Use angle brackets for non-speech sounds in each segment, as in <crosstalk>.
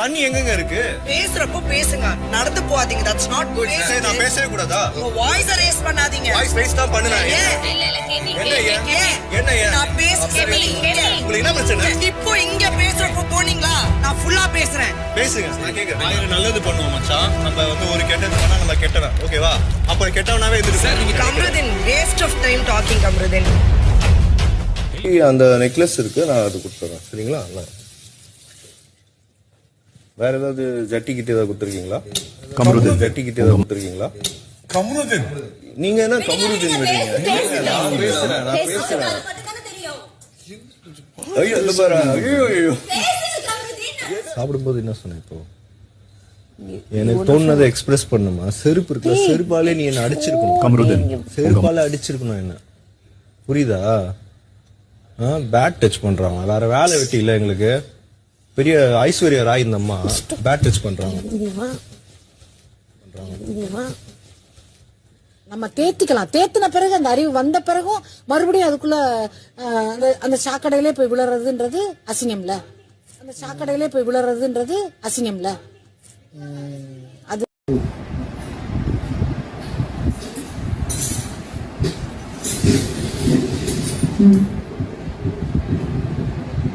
தண்ணி எங்கங்க இருக்கு? பேசுறப்போ பேசுங்க. நடந்து போகாதீங்க. தட்ஸ் நாட் குட் சரி நான் பேசவே கூடாதா? உங்க வாய்ஸ் ரேஸ் பண்ணாதீங்க. வாய்ஸ் ரைஸ் தான் பண்ணுனேன் ஏன்? என்ன? என்ன ஏன்? நான் பேச உங்களுக்கு என்ன பிரச்சனை? இப்போ இங்க பேசுறப்போ போனீங்களா நான் ஃபுல்லா பேசுறேன். பேசுங்க நான் கேக்குறேன். ஆயிரம் நல்லது பண்ணுவோம் மச்சான். நம்ம வந்து ஒரு கெட்டது பண்ணா நம்ம கெட்டவன். ஓகேவா அப்ப கெட்டவனாவே எதிர்ப்பு Kamruddin waste of time talking Kamruddin அந்த நெக்லஸ் இருக்கு நான் அது கொடுத்துறேன். சரிங்களா? நான் வேற ஏதாவது ஜட்டி கிட்ட ஏதாவது கொடுத்துருக்கீங்களா? கமருதீன். ஜட்டி கிட்ட ஏதாவது கொடுத்துருக்கீங்களா? கமருதீன். நீங்க என்ன கமருதீன் விடுறீங்க? நான் பேசுறேன். நான் பேசுறேன். ஐயோ இல்ல பாரு. ஐயோ ஐயோ. சாப்பிடும்போது என்ன சொன்னேன் இப்போ? எனக்கு தோணுனதை எக்ஸ்பிரஸ் பண்ணுமா? செருப்பு இருக்குல்ல செருப்பாலே நீ என்ன அடிச்சிருக்கணும். கமருதன். செருப்பால அடிச்சிருக்கணும் என்ன. புரியுதா? பேட் டச் பண்றாங்க வேற வேலை வெட்டி இல்ல எங்களுக்கு. பெரிய ஐஸ்வர்யா ராய் இந்த அம்மா பேட் டச் பண்றாங்க நம்ம தேத்திக்கலாம். தேத்தின பிறகு அந்த அறிவு வந்த பிறகும் மறுபடியும் அதுக்குள்ள அந்த அந்த சாக்கடையிலே போய் விழுறதுன்றது அசிங்கம்ல. அந்த சாக்கடையிலே போய் விழுறதுன்றது அசிங்கம்ல.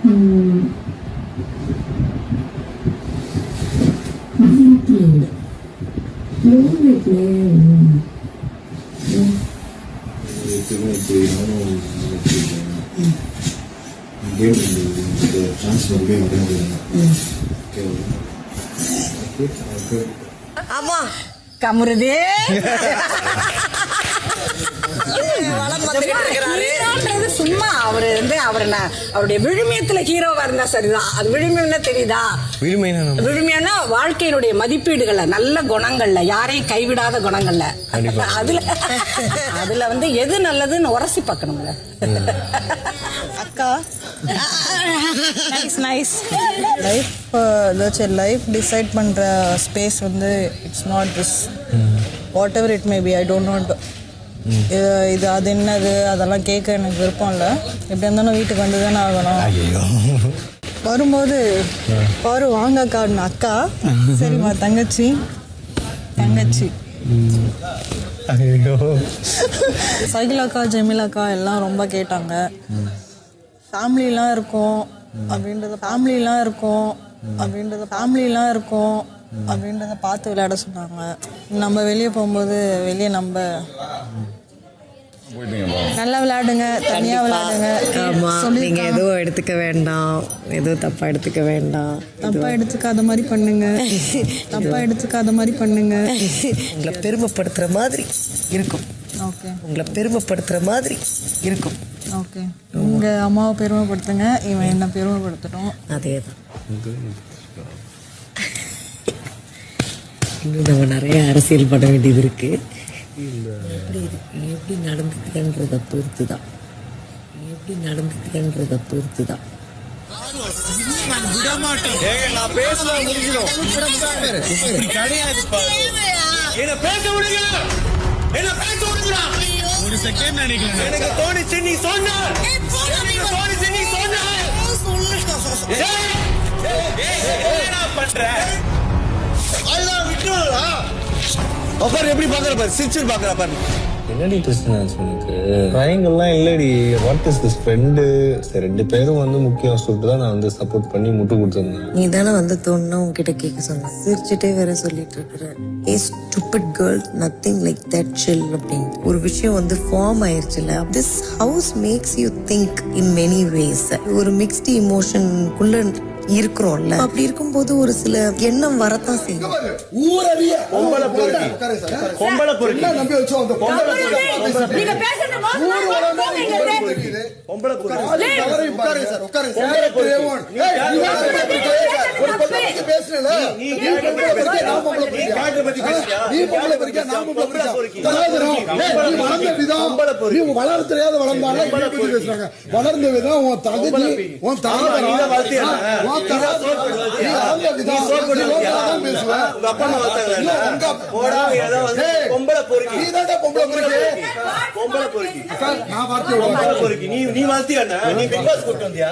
உம், அது ஆமா. கமுருதே. <laughs> வளம் வந்துகிட்டு இருக்கிறாரு. அவரு வந்து அவர் அவருடைய விழுமியத்துல ஹீரோவா இருந்தா சரிதான். அது விழுமியம்னா தெரியுதா? விழுமியம்னா வாழ்க்கையினுடைய மதிப்பீடுகள்ல நல்ல குணங்கள்ல யாரையும் கைவிடாத குணங்கள்ல. <laughs> அதுல அதுல வந்து எது நல்லதுன்னு உரசி பார்க்கணும்ல. அக்கா. நைஸ் நைஸ் லைஃப் ஏதாச்சும் லைஃப் டிசைட் பண்ணுற ஸ்பேஸ் வந்து it's not this whatever it may be I don't not இது அது என்னது? அதெல்லாம் கேட்க எனக்கு விருப்பம் இல்லை. எப்படி இருந்தாலும் வீட்டுக்கு வந்து தானே ஆகணும் வரும்போது பாரு வாங்க அக்கான்னு அக்கா. சரிம்மா தங்கச்சி. தங்கச்சி. சைகிள் அக்கா ஜெமில் அக்கா எல்லாம் ரொம்ப கேட்டாங்க. ஃபேமிலிலாம் இருக்கும். அப்படின்றத ஃபேமிலிலாம் இருக்கும். அப்படின்றத ஃபேமிலிலாம் இருக்கும் அப்படின்றத பார்த்து விளையாட சொன்னாங்க. நம்ம வெளியே போகும்போது வெளியே நம்ம நல்லா விளையாடுங்க தனியாக விளையாடுங்க. ஆமா நீங்க சொல்லியிருக்காங்க. எதுவும் எடுத்துக்க வேண்டாம். எதுவும் தப்பா எடுத்துக்க வேண்டாம். தப்பா எடுத்துக்காத மாதிரி பண்ணுங்க. தப்பா எடுத்துக்காத மாதிரி பண்ணுங்க. உங்களை பெருமைப்படுத்துற மாதிரி இருக்கும். ஓகே. உங்களை பெருமைப்படுத்துற மாதிரி இருக்கும். ஓகே. உங்க அம்மாவை பெருமைப்படுத்துங்க இவன் என்ன பெருமைப்படுத்தட்டும் அதே தான் இன்னும் நம்ம நிறைய அரசியல் பண்ண வேண்டியது இருக்கு. எப்படி இருக்கு எப்படி நடந்துக்கிறன்றத பொறுத்து தான் எப்படி நடந்துக்கிறன்றத பொறுத்து தான் ஏங்க நான் பேசலாம் முடிஞ்சிடும். கிடையாது பாரு. என்ன பேச விடுங்க. என்ன பேச விடுங்க ஒரு செகண்ட் நினைக்கிறேன் எனக்கு தோணுச்சு நீ பண்ற அதெல்லாம் விட்டுடா அப்பாரு எப்படி பாக்குற பாரு சிரிச்சு பாக்குற பாரு என்னடி பிரச்சனை உனக்கு? ட்ரையாங்கல்லாம் இல்லடி. வாட் இஸ் திஸ் ஃப்ரெண்டு ரெண்டு பேரும் வந்து முக்கியம் சொல்லிட்டு தான் நான் வந்து சப்போர்ட் பண்ணி முட்டு கொடுத்துருந்தேன். நீ தானே வந்து தோணுனா உன்கிட்ட கேட்க சொன்ன. சிரிச்சுட்டே வேற சொல்லிட்டு இருக்கிற. A stupid girl nothing like that chill அப்படின்னு. ஒரு விஷயம் வந்து form ஆயிருச்சுல. This house makes you think in many ways ஒரு மிக்ஸ்டு இமோஷனுக்குள்ள இருக்கிறோம்ல அப்படி இருக்கும்போது ஒரு சில எண்ணம் வரத்தான் செய்யும் பொம்பளை பொறுக்கி பொம்பளை பொறுக்கி பொம்பளை பொறுக்கி வளர தெரியாத வளர்ந்தாலும் பேசுறாங்க வளர்ந்த விதம் உன் தகுதி உன் ஆமா, நீ தான் வளர்த்தியா? உன் தராதரம், நீ வளர்ந்த விதம், நீ பொம்பளை பொறுக்கி. பொம்பளை பொறுக்கி. பொம்பளை பொறுக்கி. சார், நான் வார்த்தை விட பொம்பளை பொறுக்கி. நீ நீ அண்ணா? நீ பிக் பாஸ் கூட்டு வந்தியா?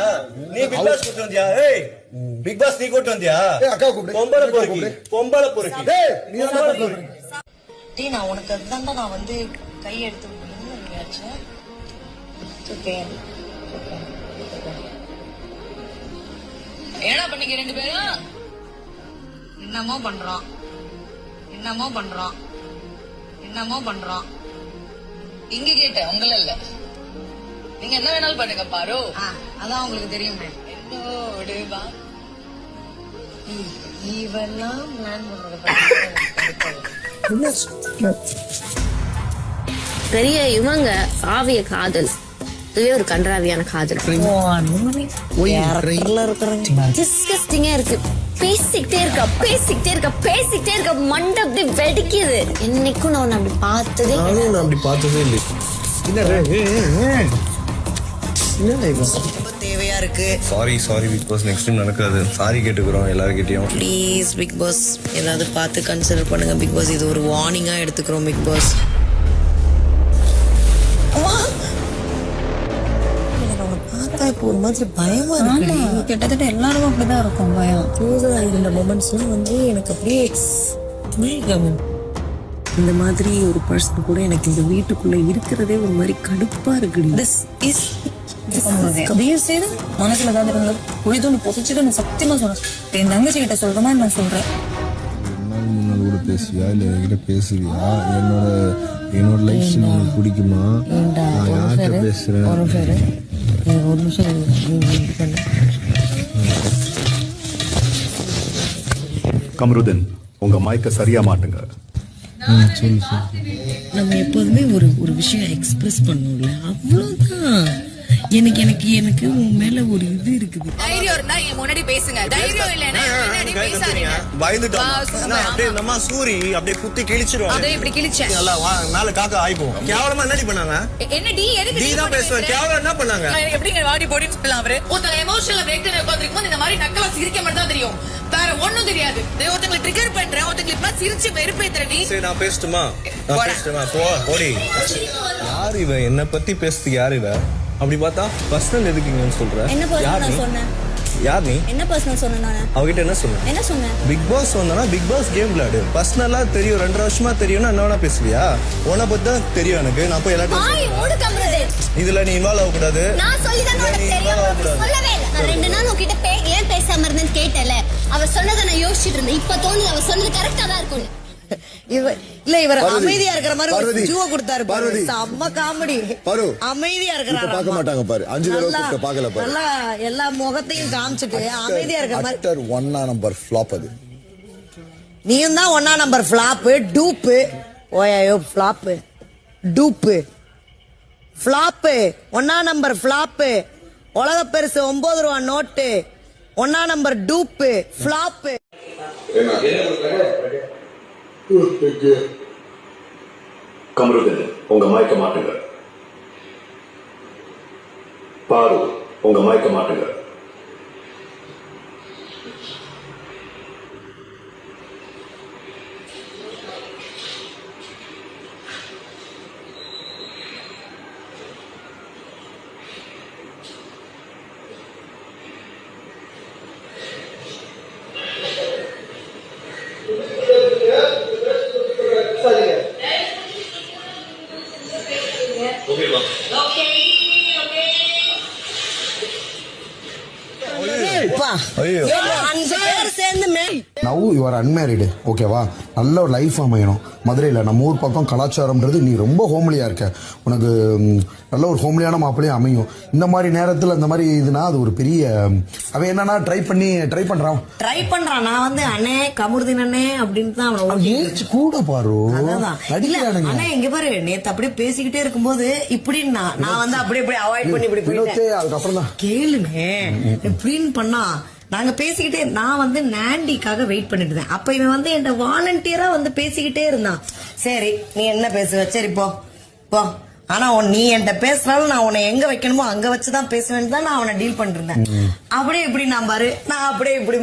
நீ பிக் பாஸ் கூட்டு வந்தியா? ஏய் பிக் பாஸ் நீ கூட்டு வந்தியா? அக்கா கூப்பிடு. பொம்பளை அக்கா பொறுக்கி. கூப்பிடு. பொம்பளை பொறுக்கி. டேய், நீ தான்டா பொம்பளை பொறுக்கி. டேய் நான் உனக்கு அதுதான்டா நான் வந்து கை எடுத்து என்ன பண்ணியாச்சு ஓகே. ஏடா பண்ணீங்க ரெண்டு பேரும். என்னமோ பண்றோம். என்னமோ பண்றோம். என்னமோ பண்றோம். இங்க கேட்டேன் உங்கள இல்ல. நீங்க என்ன வேணாலும் பண்ணுங்க பாரு. அதான் உங்களுக்கு தெரியுமே என்னோடு வா. இவெல்லாம் பிளான் பண்றது பெரிய இவங்க ஆவிய காதல். இதுவே ஒரு கன்றாவியான காதல். டிஸ்கஸ்டிங்கா இருக்கு. பேசிக்கிட்டே இருக்க பேசிக்கிட்டே இருக்க பேசிக்கிட்டே இருக்க. மண்டை அப்படி வெடிக்குது. என்னைக்கும் நான் அப்படி பார்த்ததே நானும் அப்படி பார்த்ததே இல்லை ரொம்ப தேவையா இருக்கு. Sorry sorry Bigg Boss next time நடக்காது. சாரி கேட்டுக்கிறோம் எல்லார்கிட்டயும். ப்ளீஸ் பிக் பாஸ் ஏதாவது பார்த்து கன்சிடர் பண்ணுங்க பிக் பாஸ் இது ஒரு வார்னிங்கா எடுத்துக்கிறோம் பிக் பாஸ் பார்த்தா இப்போ ஒரு மாதிரி பயமா இருக்கு. கிட்டத்தட்ட எல்லாருக்கும் அப்படிதான் இருக்கும் பயம். க்ளோஸா இருந்த மொமெண்ட்ஸ்லாம் வந்து எனக்கு அப்படியே இந்த மாதிரி ஒரு பர்சன் கூட எனக்கு இந்த வீட்டுக்குள்ள இருக்கிறதே ஒரு மாதிரி கடுப்பா இருக்கு திஸ் இஸ் தயவு செய்து மனசுல ஏதாவது இருந்தது? புரிதோன்னு பொசிச்சுட்டு நான் சத்தியமா சொல்றேன். என் தங்கச்சி கிட்ட சொல்ற மாதிரி நான் சொல்றேன்? கூட பேசுவியா? இல்ல என்கிட்ட பேசுவியா? என்னோட என்னோட லைஃப் பிடிக்குமா? நான் யார்கிட்ட பேசுறேன்? ஒரு நிமிஷம். கமருதன் உங்க மைக்க சரியா மாட்டுங்க. நம்ம எப்போதுமே ஒரு ஒரு விஷயம் எக்ஸ்பிரஸ் பண்ணுவோம்ல அவ்வளவுதான். எனக்கு எனக்கு எனக்கு உன் மேல ஒரு இது இருக்குது. தைரியம் இருந்தா முன்னாடி பேசுங்க. தைரியம் இல்லைன்னா பயந்துட்டோம். அப்படியே சூரி அப்படியே குத்தி கிழிச்சிருவாங்க அதே இப்படி கிழிச்சேன். நல்லா வா, மேல காக்கா ஆயிப்போம். கேவலமா என்னடி பண்ணாங்க? என்ன டி? எதுக்கு நீ டி தான் பண்ணி பேசுவ வைக்கிற? கேவலம் என்ன பண்ணாங்க? எப்படிங்க வாடி போடின்னு சொல்லலாம் அவரு? ஒருத்தங்க எமோஷனல் பிரேக் டவுன் உட்காந்துருக்கும் போது இந்த மாதிரி நக்கலா சிரிக்க மட்டும் தான் தெரியும். வேற ஒண்ணும் தெரியாது. ஒருத்தங்களை ட்ரிகர் பண்றேன். ஒருத்தங்களை இப்ப சிரிச்சு சரி நான் பேசட்டுமா? நான். பேசட்டுமா? போ போடி யார் இவ என்ன பத்தி பேசுறதுக்கு யார் இவ அப்படி பார்த்தா பர்சனல் எதுக்குங்கன்னு சொல்ற? யார்? யார் நீ? என்ன பர்சனல் சொன்னேன் நானு? அவகிட்ட என்ன சொன்ன? என்ன சொன்னேன் பிக் பாஸ் வந்தனா பிக் பாஸ் கேம் விளையாடு. பர்சனலா தெரியும் ரெண்டரை வருஷமா தெரியும்னா என்ன வேணா பேசுவியா? உன்னை பத்தி தான் தெரியும் எனக்கு. நான் போய் எல்லாத்தையும் இதுல நீ இன்வால்வ் ஆகக்கூடாது. நான் சொல்லி தான் உனக்கு தெரியும். சொல்லவே இல்லை. நான் ரெண்டு நாள் உன்கிட்ட ஏன் பேசாம இருந்தேன்னு கேட்டல அவ சொன்னதை நான் யோசிச்சுட்டு இருந்தேன். இப்ப தோணுது அவ சொன்னது கரெக்டா தான் இருக்கும் இல்ல இவர் அமைதியா இருக்கிற மாதிரி ஒரு ஜூவ கொடுத்தாரு பாரு. செம்ம காமெடி. பாரு, அமைதியா பார்க்க இருக்கிறாரு மாட்டாங்க பாரு. அஞ்சு தடவை பார்க்கல பாரு. நல்லா எல்லா முகத்தையும் காமிச்சிட்டு அமைதியா இருக்கிற மாதிரி ஒன்னா நம்பர் ஃபிளாப் அது. நீயும் தான் ஒன்னா நம்பர் ஃபிளாப்பு டூப்பு. ஓயாயோ ஃபிளாப்பு டூப்பு. ஃபிளாப்பு ஒன்னா நம்பர் ஃபிளாப்பு உலக பெருசு ஒன்பது ரூபா நோட்டு. ஒன்னா நம்பர் டூப்பு. ஃபிளாப்பு கமருதன் உங்க மயக்க மாட்டுங்க. பாரு உங்க மயக்க மாட்டுங்க. ஐயோ அஞ்சு பேர் சேர்ந்து மே நவ் யுவர் அன்மேரிடு ஓகேவா நல்ல ஒரு லைஃப் அமையணும். மதுரையில் நம்ம ஊர் பக்கம் கலாச்சாரம்ன்றது நீ ரொம்ப ஹோம்லியாக இருக்க. உனக்கு நல்ல ஒரு ஹோம்லியான மாப்பிளையும் அமையும். இந்த மாதிரி நேரத்தில் இந்த மாதிரி இதுனா அது ஒரு பெரிய அவன் என்னன்னா ட்ரை பண்ணி ட்ரை பண்ணுறான் ட்ரை பண்றான். நான் வந்து அண்ணே கமுருதின் அண்ணே அப்படின்னு தான் அவனை கூட பாரு. ஆனா இங்க பாரு. நேத்து அப்படியே பேசிக்கிட்டே இருக்கும்போது இப்படி நான் நான் வந்து அப்படியே அப்படியே அவாய்ட் பண்ணி இப்படி போயிட்டேன். அதுக்கப்புறம் தான் கேளுங்க இப்படின்னு பண்ணா நாங்க பேசிக்கிட்டே நான் வந்து நாண்டிக்காக வெயிட் பண்ணிட்டு இருந்தேன். அப்ப இவன் வந்து என்கிட்ட வாலண்டியரா வந்து பேசிக்கிட்டே இருந்தான். சரி நீ என்ன பேசுவ? சரி போ. போ. ஆனா உன் நீ என்கிட்ட பேசினாலும் நான் உன்னை எங்க வைக்கணுமோ அங்க வச்சுதான் பேசுவேன்னு தான் நான் அவனை டீல் இருந்தேன். அப்படியே இப்படி நான் பாரு. நான் அப்படியே இப்படி